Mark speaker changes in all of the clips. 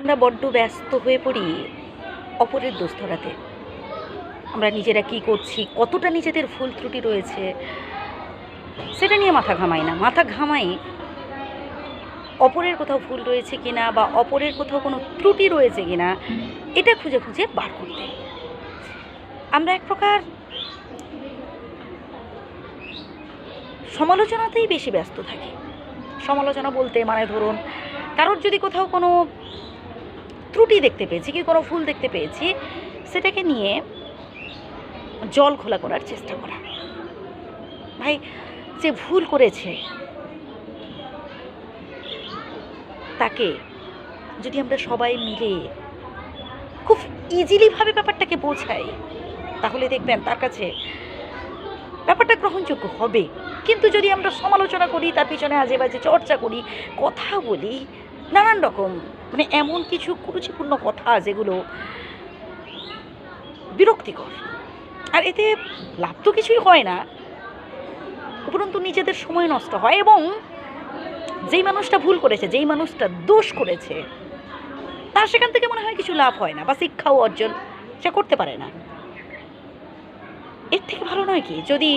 Speaker 1: আমরা বড্ড ব্যস্ত হয়ে পড়ি অপরের দোষ ধরাতে আমরা নিজেরা কি করছি, কতটা নিজেদের ভুল ত্রুটি রয়েছে, সেটা নিয়ে মাথা ঘামাই না। মাথা ঘামাই অপরের কোথাও ভুল রয়েছে কিনা বা অপরের কোথাও কোনো ত্রুটি রয়েছে কিনা, এটা খুঁজে খুঁজে বার করতে। আমরা এক প্রকার সমালোচনাতেই বেশি ব্যস্ত থাকি। সমালোচনা বলতে মানে ধরুন, কারোর যদি কোথাও কোনো ত্রুটি দেখতে পেয়েছি কি কোনো ফুল দেখতে পেয়েছি, সেটাকে নিয়ে জল খোলা করার চেষ্টা করা। ভাই, যে ভুল করেছে, তাকে যদি আমরা সবাই মিলে খুব ইজিলিভাবে ব্যাপারটাকে বোঝাই, তাহলে দেখবেন তার কাছে ব্যাপারটা গ্রহণযোগ্য হবে। কিন্তু যদি আমরা সমালোচনা করি, তার পিছনে আজে বাজে চর্চা করি, কথা বলি নানান রকম মানে এমন কিছু কুরুচিপূর্ণ কথা যেগুলো বিরক্তিকর। আর এতে লাভ তো কিছুই হয় না, উপরন্তু নিজেদের সময় নষ্ট হয় এবং যেই মানুষটা ভুল করেছে, যেই মানুষটা দোষ করেছে, তার সেখান থেকে মনে হয় কিছু লাভ হয় না বা শিক্ষাও অর্জন সে করতে পারে না। এর থেকে ভালো নয় কি? যদি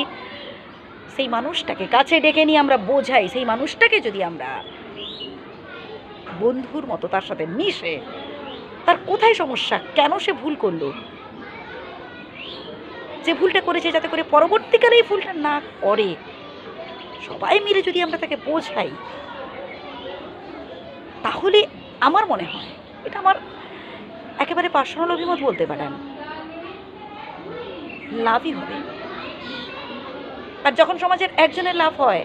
Speaker 1: সেই মানুষটাকে কাছে ডেকে নিয়ে আমরা বোঝাই, সেই মানুষটাকে যদি আমরা বন্ধুর মতো তার সাথে মিশে। তার কোথায় সমস্যা? কেন সে ভুল করল? যে ভুলটা করেছে যাতে করে পরবর্তীকালে এই ভুলটা না করে। সবাই মিলে যদি আমরা তাকে বোঝাই, তাহলে আমার মনে হয়, এটা আমার একেবারে পার্সোনাল অভিমত বলতে পারেন, লাভই হবে। আর যখন সমাজের একজনের লাভ হয়,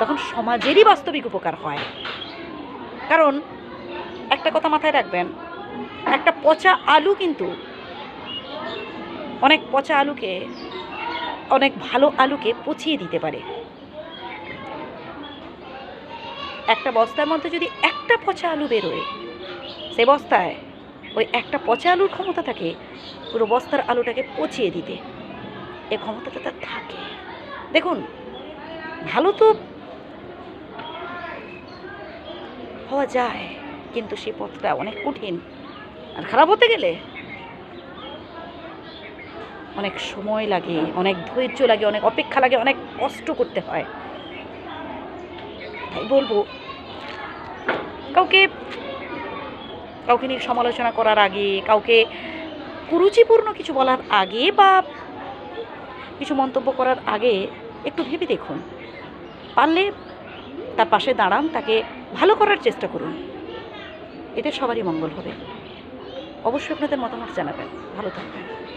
Speaker 1: তখন সমাজেরই বাস্তবিক উপকার হয়। কারণ একটা কথা মাথায় রাখবেন, একটা পচা আলু কিন্তু অনেক পচা আলুকে, অনেক ভালো আলুকে পচিয়ে দিতে পারে। একটা বস্তার মধ্যে যদি একটা পচা আলু বেরোয়, সে বস্তায় ওই একটা পচা আলুর ক্ষমতা থাকে, পুরো বস্তার আলুটাকে পচিয়ে দিতে। এ ক্ষমতাটা তার থাকে। দেখুন, ভালো তো হওয়া যায়, কিন্তু সেই পথটা অনেক কঠিন। আর খারাপ হতে গেলে? অনেক সময় লাগে, অনেক ধৈর্য লাগে, অনেক অপেক্ষা লাগে, অনেক কষ্ট করতে হয়। তাই বলব, কাউকে কাউকে নিয়ে সমালোচনা করার আগে, কাউকে কুরুচিপূর্ণ কিছু বলার আগে বা কিছু মন্তব্য করার আগে একটু ভেবে দেখুন। পারলে তার পাশে দাঁড়ান, তাকে ভালো করার চেষ্টা করুন। এতে সবারই মঙ্গল হবে। অবশ্যই আপনাদের মতামত জানাবেন। ভালো থাকবেন।